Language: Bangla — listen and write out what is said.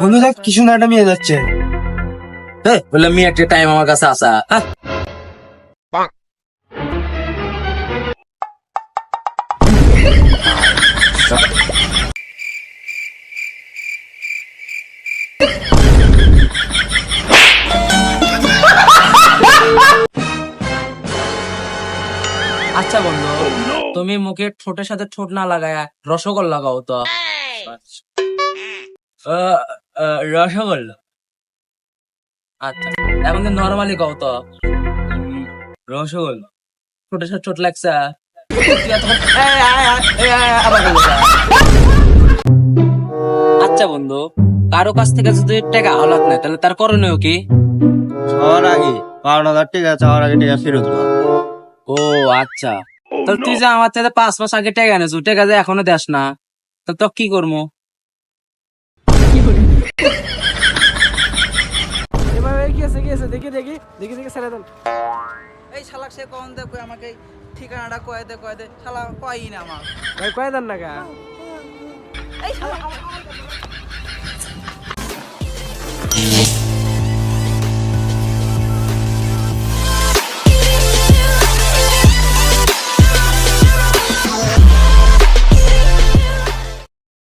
বন্ধু দেখ কি সুন্দর একটা মেয়ে যাচ্ছে। হ্যাঁ বললাম মি একটা টাইম আমার কাছে আসা হ্যাঁ। আচ্ছা বন্ধু তুমি মুখে ঠোঁটের সাথে ঠোঁট না লাগায় রসগোল্লা লাগাও তো। রসগোল্লা। আচ্ছা এখন তো নর্মালি তো রসগোল্লা। সাথে ঠোঁট লাগছে। আচ্ছা বন্ধু কারও কাছ থেকে যদি টাকা আলাদ নেয় তাহলে তার করণীয় কি? সবার আগে বারো হাজার টাকা চাওয়ার আগে টাকা ফেরত ও আচ্ছা। তাহলে তুই যে আমার থেকে পাঁচ মাস আগে টাকা এনেছো টাকা যে এখনও দেস না। তা তো কি করব? এভাবে কি আছে কি আছে দেখি দেখি দেখি দেখি ছেড়ে দেন। এই শালাক সে কখন দে কই আমাকে ঠিকানাটা কয়ে দে কয় দে। শালা কয়ই না আমার। ভাই কয়ে দেন না গা এই শালা